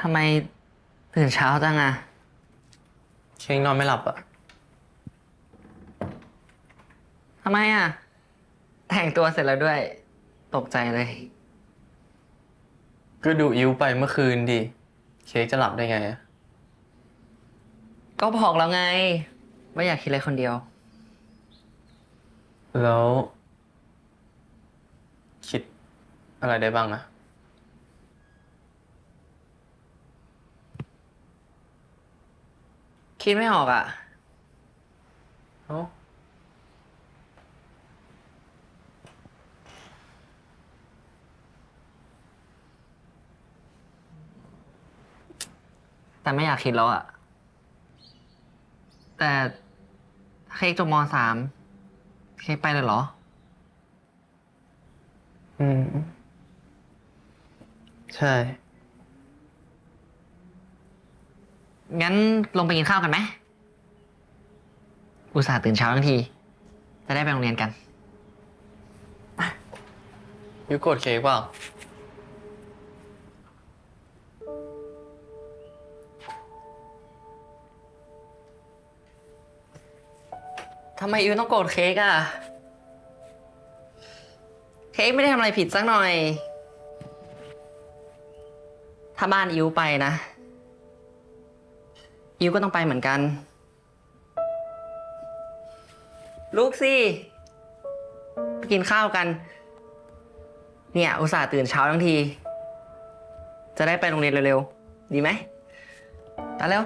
ทำไมตื่นเช้าจังอะเค้กนอนไม่หลับอะทำไมอะแต่งตัวเสร็จแล้วด้วย ตกใจเลย ก็ดูอิ้วไปเมื่อคืนดิ เค้กจะหลับได้ไงอะก็บอกแล้วไง ว่าอยากคิดอะไรคนเดียว แล้ว คิดอะไรได้บ้างอะ คิดไม่ออกอะเอ้าแต่ไม่อยากคิดแล้วอะแต่เค้กจบมสามเค้กไปเลยเหรอ อืม ใช่ งั้นลงไปกินข้าวกันไหม อุตส่าห์ตื่นเช้าทั้งที จะได้ไปโรงเรียนกันอิ้วโกรธเค้กเปล่า ทำไมอิวต้องโกรธเค้กอะเค้กไม่ได้ทำอะไรผิดสักหน่อย ถ้าบ้านอิวไปนะ อิวก็ต้องไปเหมือนกัน ลูกสิไปกินข้าวกัน เนี่ยอุตส่าห์ตื่นเช้าทั้งที จะได้ไปโรงเรียนเร็วๆ ดีไหมไปเร็ว